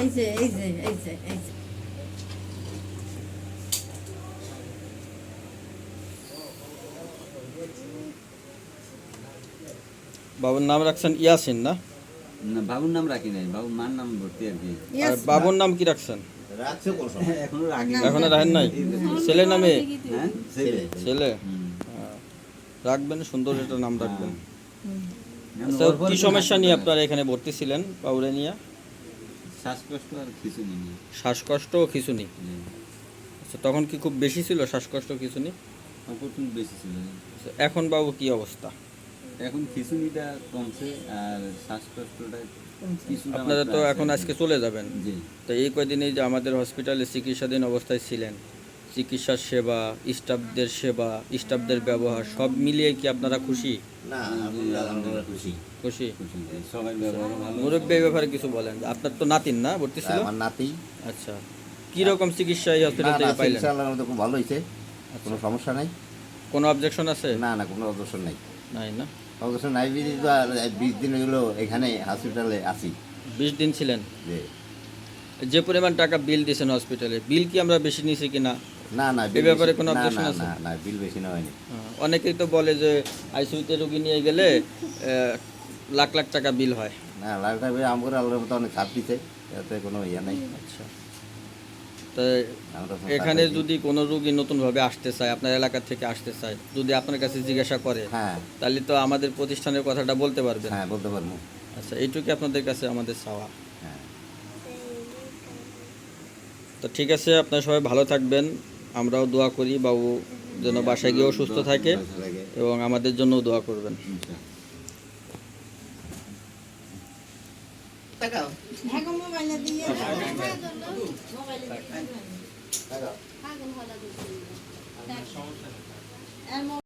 এই যে এই যে এই যে এই নাম রাখছেন ইয়াসিন না? না বাবুর নাম রাখি নাই বাবুর মার নাম ভর্তি আর কি। আর বাবুর নাম কি রাখছেন? রাখছে এখনও রাখি এখনও রাখেন নাই? ছেলে নামে? হ্যাঁ? ছেলে। ছেলে? হ্যাঁ। রাখবেন সুন্দর একটা নাম রাখবেন। আচ্ছা, ওর কি সমস্যা নিয়ে আপনারা এখানে ভর্তি ছিলেন বাউরে নিয়ে? শ্বাসকষ্ট আর কিছু নেই শ্বাসকষ্ট ও খিঁচুনি? আচ্ছা তখন কি খুব বেশি ছিল শ্বাসকষ্ট খিঁচুনি? অপরচুন বেশি ছিল। আচ্ছা, এখন বাবু কি অবস্থা? এখন খিচুনিটা কমছে আর শ্বাসকষ্টটা আপনারা তো এখন আজকে চলে যাবেন। তো এই কয়দিনে যে আমাদের হসপিটালে চিকিৎসাধীন অবস্থায় ছিলেন চিকিৎসার সেবা স্টাফদের সেবা স্টাফদের ব্যবহার সব মিলিয়ে কি আপনারা খুশি? না আলহামদুলিল্লাহ আলহামদুলিল্লাহ খুশি। খুশি? খুশি সবাই ব্যবহার ভালো। মুরব্বী ব্যাপারে কিছু বলেন। আপনার তো নাতিন না? ভর্তি ছিল? নাতি। আচ্ছা। কি রকম চিকিৎসা এই না হসপিটাল থেকে পাইলেন? চিকিৎসা খুব ভালো হয়েছে। কোনো সমস্যা নাই। কোনো অবজেকশন আছে? না না কোনো অবসর নাই। নাই না? অবসর নাই তো আর বিশ দিন হলো এখানে হসপিটালে আসি বিশ দিন ছিলেন? যে যে পরিমাণ টাকা বিল দিয়েছেন হসপিটালে বিল কি আমরা বেশি নিয়েছি কিনা না? না এই বিল ব্যাপারে কোনো না, না, আছে? না না বিল বেশি না হয়নি। হ্যাঁ, অনেকেই তো বলে যে আইসিউতে রোগী নিয়ে গেলে লাখ লাখ টাকা বিল হয়। না লাখটা ভাই আমার আল্লাহর মতো অনেক ছাপ দিছে এতে কোনো ইয়ে নাই। আচ্ছা। তো এখানে যদি কোনো রুগী নতুনভাবে আসতে চায় আপনার এলাকা থেকে আসতে চায় যদি আপনার কাছে জিজ্ঞাসা করে হ্যাঁ। তাহলে তো আমাদের প্রতিষ্ঠানের কথাটা বলতে পারবেন হ্যাঁ বলতে পারব। আচ্ছা এইটুকু আপনাদের কাছে আমাদের চাওয়া। হ্যাঁ। তো ঠিক আছে আপনারা সবাই ভালো থাকবেন। আমরাও দোয়া করি বাবু যেন বাসায় গিয়েও সুস্থ থাকে এবং আমাদের জন্যও দোয়া করবেন। হ্যাঁ গো, মোবাইলে দিয়ে। নেই। আর